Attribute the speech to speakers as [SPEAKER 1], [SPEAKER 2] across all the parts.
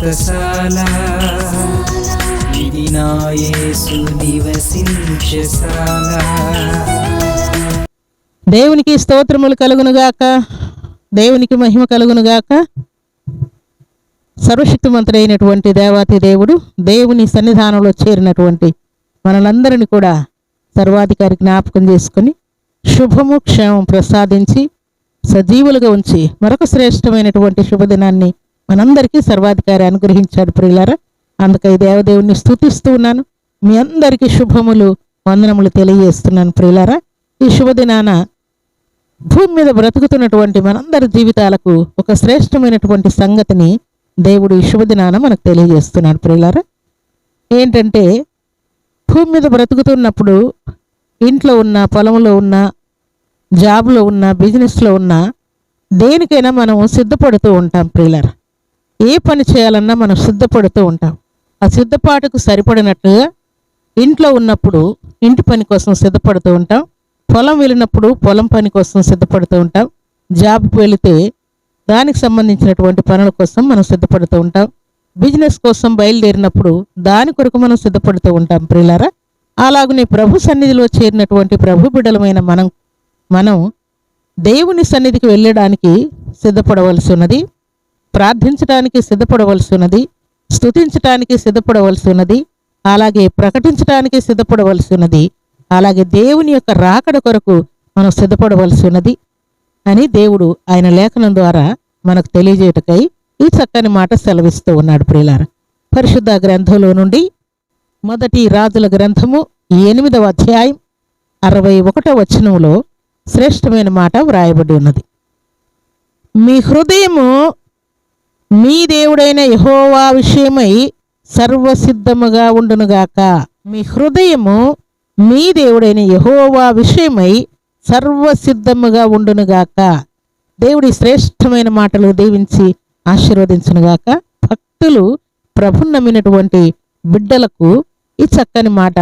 [SPEAKER 1] వ్రతశాల ఇది నా నివసించశాల
[SPEAKER 2] దేవునికి స్తోత్రములు కలుగునుగాక. దేవునికి మహిమ కలుగునుగాక. సర్వశక్తిమంతుడైనటువంటి దేవాతి దేవుడు దేవుని సన్నిధానంలో చేరినటువంటి మనలందరిని కూడా సర్వాధికారి జ్ఞాపకం చేసుకొని శుభము క్షేమం ప్రసాదించి సజీవులుగా ఉంచి మరొక శ్రేష్టమైనటువంటి శుభదినాన్ని మనందరికీ సర్వాధికారి అనుగ్రహించాడు ప్రియులారా. అందుకై దేవదేవుని స్థుతిస్తూ ఉన్నాను. మీ అందరికీ శుభములు వందనములు తెలియజేస్తున్నాను ప్రియులారా. ఈ శుభదినాన భూమి మీద బ్రతుకుతున్నటువంటి మనందరి జీవితాలకు ఒక శ్రేష్టమైనటువంటి సంగతిని దేవుడు ఈ శుభదినాన మనకు తెలియజేస్తున్నాడు ప్రియులారా. ఏంటంటే భూమి మీద బ్రతుకుతున్నప్పుడు ఇంట్లో ఉన్న పొలంలో ఉన్న జాబ్లో ఉన్న బిజినెస్లో ఉన్న దేనికైనా మనం సిద్ధపడుతూ ఉంటాం ప్రియులారా. ఏ పని చేయాలన్నా మనం సిద్ధపడుతూ ఉంటాం. ఆ సిద్ధపాటుకు సరిపడినట్టుగా ఇంట్లో ఉన్నప్పుడు ఇంటి పని కోసం సిద్ధపడుతూ ఉంటాం. పొలం వెళ్ళినప్పుడు పొలం పని కోసం సిద్ధపడుతూ ఉంటాం. జాబ్కి వెళితే దానికి సంబంధించినటువంటి పనుల కోసం మనం సిద్ధపడుతూ ఉంటాం. బిజినెస్ కోసం బయలుదేరినప్పుడు దాని కొరకు మనం సిద్ధపడుతూ ఉంటాం ప్రియులారా. అలాగనే ప్రభు సన్నిధిలో చేరినటువంటి ప్రభు బిడ్డలమైన మనం మనం దేవుని సన్నిధికి వెళ్ళడానికి సిద్ధపడవలసి ఉన్నది. ప్రార్థించడానికి సిద్ధపడవలసి ఉన్నది స్తుతించడానికి సిద్ధపడవలసి ఉన్నది అలాగే ప్రకటించడానికి సిద్ధపడవలసి ఉన్నది అలాగే దేవుని యొక్క రాకడ కొరకు మనం సిద్ధపడవలసి ఉన్నది అని దేవుడు ఆయన లేఖనం ద్వారా మనకు తెలియజేయటకై ఈ చక్కని మాట సెలవిస్తూ ఉన్నాడు ప్రియులార. పరిశుద్ధ గ్రంథంలో నుండి మొదటి రాజుల గ్రంథము ఎనిమిదవ అధ్యాయం అరవై ఒకటో వచనంలో శ్రేష్టమైన మాట వ్రాయబడి ఉన్నది. మీ హృదయము మీ దేవుడైన యహోవా విషయమై సర్వసిద్ధముగా ఉండునుగాక. మీ హృదయము మీ దేవుడైన యహోవా విషయమై సర్వసిద్ధముగా ఉండునుగాక. దేవుడి శ్రేష్టమైన మాటలు దీవించి ఆశీర్వదించునుగాక. భక్తులు ప్రభు నమ్మినటువంటి బిడ్డలకు ఈ చక్కని మాట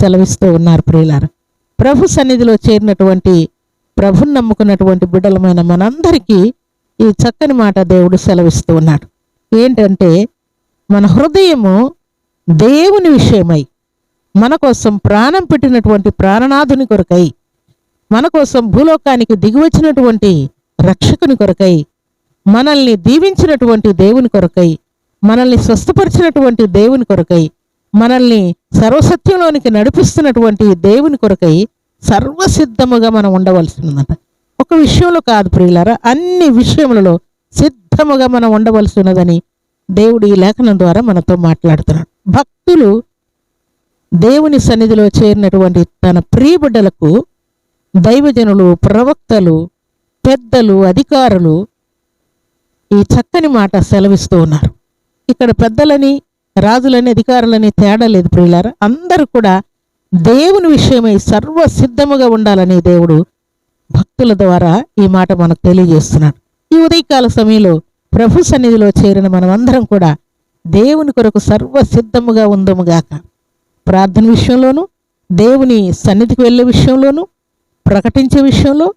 [SPEAKER 2] సెలవిస్తూ ఉన్నారు ప్రియులారు. ప్రభు సన్నిధిలో చేరినటువంటి ప్రభు నమ్ముకున్నటువంటి బిడ్డలమైన మనందరికీ ఈ చక్కని మాట దేవుడు సెలవిస్తూ ఉన్నాడు. ఏంటంటే మన హృదయము దేవుని విషయమై మన కోసం ప్రాణం పెట్టినటువంటి ప్రాణనాథుని కొరకై మన కోసం భూలోకానికి దిగివచ్చినటువంటి రక్షకుని కొరకై మనల్ని దీవించినటువంటి దేవుని కొరకై మనల్ని స్వస్థపరిచినటువంటి దేవుని కొరకై మనల్ని సర్వసత్యంలోనికి నడిపిస్తున్నటువంటి దేవుని కొరకై సర్వసిద్ధముగా మనం ఉండవలసి ఒక విషయంలో కాదు ప్రియులారా అన్ని విషయములలో సిద్ధముగా మనం ఉండవలసి ఉన్నదని దేవుడు ఈ లేఖనం ద్వారా మనతో మాట్లాడుతున్నాడు. భక్తులు దేవుని సన్నిధిలో చేరినటువంటి తన ప్రియబిడ్డలకు దైవజనులు ప్రవక్తలు పెద్దలు అధికారులు ఈ చక్కని మాట సెలవిస్తూ ఉన్నారు. ఇక్కడ పెద్దలని రాజులని అధికారులని తేడా లేదు ప్రియులారా. అందరూ కూడా దేవుని విషయమై సర్వసిద్ధముగా ఉండాలని దేవుడు భక్తుల ద్వారా ఈ మాట మనకు తెలియజేస్తున్నాడు. ఈ ఉదయకాల సమయంలో ప్రభు సన్నిధిలో చేరిన మనమందరం కూడా దేవుని కొరకు సర్వసిద్ధముగా ఉందముగాక ప్రార్థన విషయంలోనూ దేవుని సన్నిధికి వెళ్ళే విషయంలోనూ ప్రకటించే విషయంలో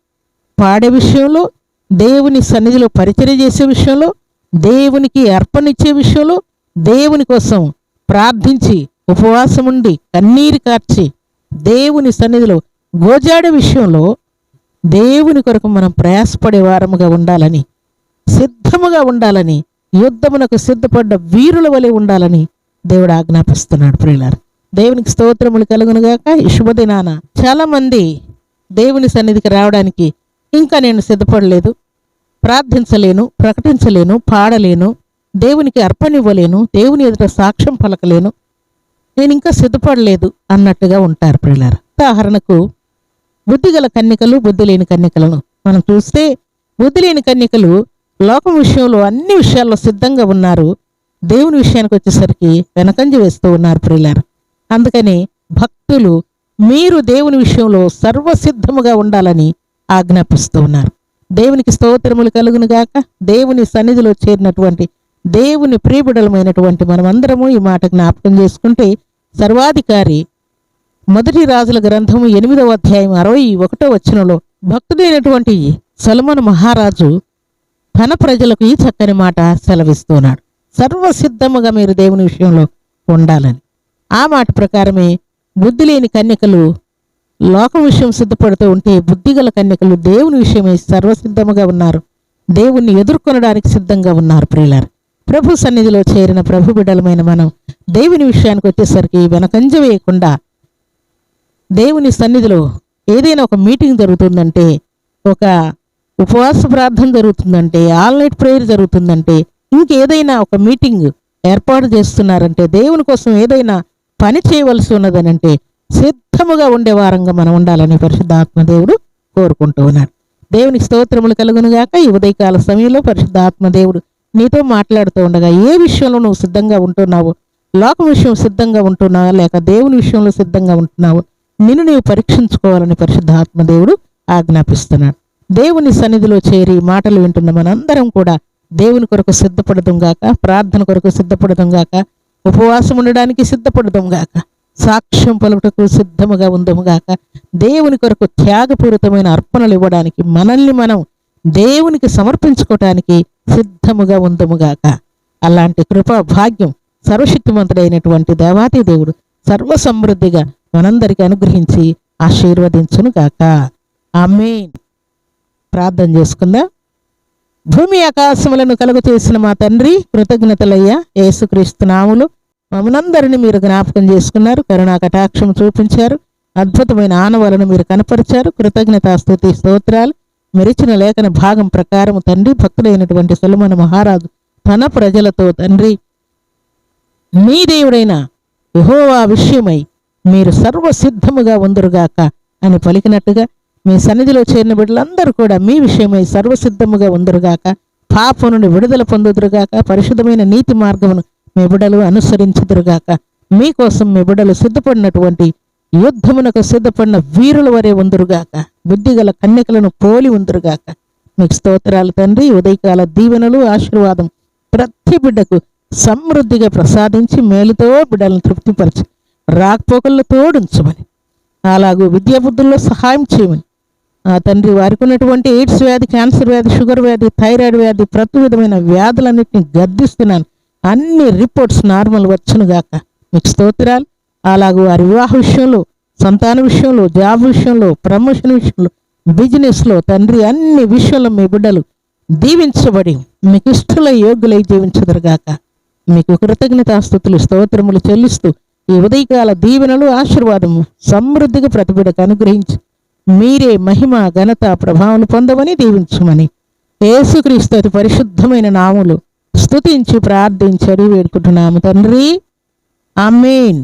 [SPEAKER 2] పాడే విషయంలో దేవుని సన్నిధిలో పరిచయం చేసే విషయంలో దేవునికి అర్పణిచ్చే విషయంలో దేవుని కోసం ప్రార్థించి ఉపవాసం ఉండి కన్నీరు కార్చి దేవుని సన్నిధిలో గోజాడే విషయంలో దేవుని కొరకు మనం ప్రయాసపడే వారముగా ఉండాలని సిద్ధముగా ఉండాలని యుద్ధమునకు సిద్ధపడ్డ వీరుల వలె ఉండాలని దేవుడు ఆజ్ఞాపిస్తున్నాడు ప్రియులారు. దేవునికి స్తోత్రములు కలుగునుగాక. ఈ శుభదినాన చాలా మంది దేవుని సన్నిధికి రావడానికి ఇంకా నేను సిద్ధపడలేదు. ప్రార్థించలేను ప్రకటించలేను పాడలేను దేవునికి అర్పణివ్వలేను దేవుని ఎదుట సాక్ష్యం పలకలేను. నేను ఇంకా సిద్ధపడలేదు అన్నట్టుగా ఉంటారు ప్రియులారు. ఉదాహరణకు బుద్ధిగల కన్నికలు బుద్ధి లేని కన్నికలను మనం చూస్తే బుద్ధి లేని కన్నికలు లోకం విషయంలో అన్ని విషయాల్లో సిద్ధంగా ఉన్నారు. దేవుని విషయానికి వచ్చేసరికి వెనకంజ వేస్తూ ఉన్నారు ప్రియులారు. అందుకని భక్తులు మీరు దేవుని విషయంలో సర్వసిద్ధముగా ఉండాలని ఆజ్ఞాపిస్తూ ఉన్నారు. దేవునికి స్తోత్రములు కలుగును గాక. దేవుని సన్నిధిలో చేరినటువంటి దేవుని ప్రియబిడలమైనటువంటి మనమందరము ఈ మాట జ్ఞాపకం చేసుకుంటే సర్వాధికారి మొదటి రాజుల గ్రంథము ఎనిమిదవ అధ్యాయం అరవై ఒకటో వచనంలో భక్తుడైనటువంటి సలమన్ మహారాజు తన ప్రజలకు ఈ చక్కని మాట సెలవిస్తున్నాడు. సర్వసిద్ధముగా మీరు దేవుని విషయంలో ఉండాలని. ఆ మాట ప్రకారమే బుద్ధి లేని కన్యకలు లోకం విషయం సిద్ధపడుతూ ఉంటే బుద్ధిగల కన్యకలు దేవుని విషయమై సర్వసిద్ధముగా ఉన్నారు. దేవుణ్ణి ఎదుర్కొనడానికి సిద్ధంగా ఉన్నారు ప్రియులారు. ప్రభు సన్నిధిలో చేరిన ప్రభు బిడ్డలమైన మనం దేవుని విషయానికి వచ్చేసరికి వెనకంజ వేయకుండా దేవుని సన్నిధిలో ఏదైనా ఒక మీటింగ్ జరుగుతుందంటే ఒక ఉపవాస ప్రార్థన జరుగుతుందంటే ఆల్ నైట్ ప్రేయర్ జరుగుతుందంటే ఇంకేదైనా ఒక మీటింగ్ ఏర్పాటు చేస్తున్నారంటే దేవుని కోసం ఏదైనా పని చేయవలసి ఉన్నదనంటే సిద్ధముగా ఉండే వారంగా మనం ఉండాలని పరిశుద్ధాత్మ దేవుడు కోరుకుంటూ ఉన్నాడు. దేవునికి స్తోత్రములు కలుగునుగాక ఈ ఉదయకాల సమయంలో పరిశుద్ధాత్మ దేవుడు నీతో మాట్లాడుతూ ఉండగా ఏ విషయంలో నువ్వు సిద్ధంగా ఉంటున్నావు? లోక విషయం సిద్ధంగా ఉంటున్నావా? లేక దేవుని విషయంలో సిద్ధంగా ఉంటున్నావు? నిన్ను నీవు పరీక్షించుకోవాలని పరిశుద్ధాత్మ దేవుడు ఆజ్ఞాపిస్తున్నాడు. దేవుని సన్నిధిలో చేరి మాటలు వింటున్న మనందరం కూడా దేవుని కొరకు సిద్ధపడదాం గాక ప్రార్థన కొరకు సిద్ధపడదాం గాక ఉపవాసం ఉండడానికి సిద్ధపడదాం గాక సాక్ష్యం పలుకుటకు సిద్ధముగా ఉందము గాక దేవుని కొరకు త్యాగపూరితమైన అర్పణలు ఇవ్వడానికి మనల్ని మనం దేవునికి సమర్పించుకోవటానికి సిద్ధముగా ఉందము గాక. అలాంటి కృపా భాగ్యం సర్వశక్తిమంతుడైనటువంటి దేవాతి దేవుడు సర్వ సమృద్ధిగా మనందరికి అనుగ్రహించి ఆశీర్వదించును గాక. ఆమేన్. ప్రార్థన చేసుకుందాం. భూమి ఆకాశములను కలుగు చేసిన మా తండ్రి కృతజ్ఞతలయ్యా యేసుక్రీస్తు నాములు. మమ్మనందరిని మీరు జ్ఞాపకం చేసుకున్నారు కరుణా కటాక్షం చూపించారు అద్భుతమైన ఆనవాలను మీరు కనపరిచారు కృతజ్ఞతా స్థుతి స్తోత్రాలు. మెరిచిన లేఖన భాగం ప్రకారం తండ్రి భక్తుడైనటువంటి సులమన మహారాజు తన ప్రజలతో తండ్రి మీ దేవుడైన యహోవా విషయమై మీరు సర్వసిద్ధముగా ఉందరుగాక అని పలికినట్టుగా మీ సన్నిధిలో చేరిన బిడ్డలందరూ కూడా మీ విషయమై సర్వసిద్ధముగా ఉందరుగాక పాపం నుండి విడుదల పొందుదురుగాక పరిశుద్ధమైన నీతి మార్గమును మీ బిడ్డలు అనుసరించుదురుగాక. మీకోసం మీ బిడ్డలు సిద్ధపడినటువంటి యుద్ధమునకు సిద్ధపడిన వీరుల వరే ఉందరుగాక. బుద్ధిగల కన్యకలను పోలి ఉందరుగాక. మీకు స్తోత్రాలు తండ్రి ఉదయకాల దీవెనలు ఆశీర్వాదం ప్రతి బిడ్డకు సమృద్ధిగా ప్రసాదించి మేలుతో బిడ్డలను తృప్తిపరచు. రాకపోకల్లో తోడుంచమని. అలాగూ విద్యాబుద్ధుల్లో సహాయం చేయమని. ఆ తండ్రి వారికి ఉన్నటువంటి ఎయిడ్స్ వ్యాధి క్యాన్సర్ వ్యాధి షుగర్ వ్యాధి థైరాయిడ్ వ్యాధి ప్రతి విధమైన వ్యాధులన్నింటినీ గద్దిస్తున్నాను. అన్ని రిపోర్ట్స్ నార్మల్ వచ్చునుగాక మీకు స్తోత్రాలు. అలాగూ వారి వివాహ విషయంలో సంతాన విషయంలో జాబ్ విషయంలో ప్రమోషన్ విషయంలో బిజినెస్లో తండ్రి అన్ని విషయంలో మీ బిడ్డలు దీవించబడి మీకు ఇష్టల యోగ్యులై జీవించదురుగాక మీకు కృతజ్ఞతాస్థుతులు స్తోత్రములు చెల్లిస్తూ ఈ ఉదయకాల దీవెనలు ఆశీర్వాదము సమృద్ధిగా ప్రతిబిడకు అనుగ్రహించు. మీరే మహిమ ఘనత ప్రభావం పొందమని దీవించమని. ఏసుక్రీస్తు అతి పరిశుద్ధమైన నాములు స్తుతించి ప్రార్థించి అడిగి వేడుకుంటున్నాము తండ్రి. అమీన్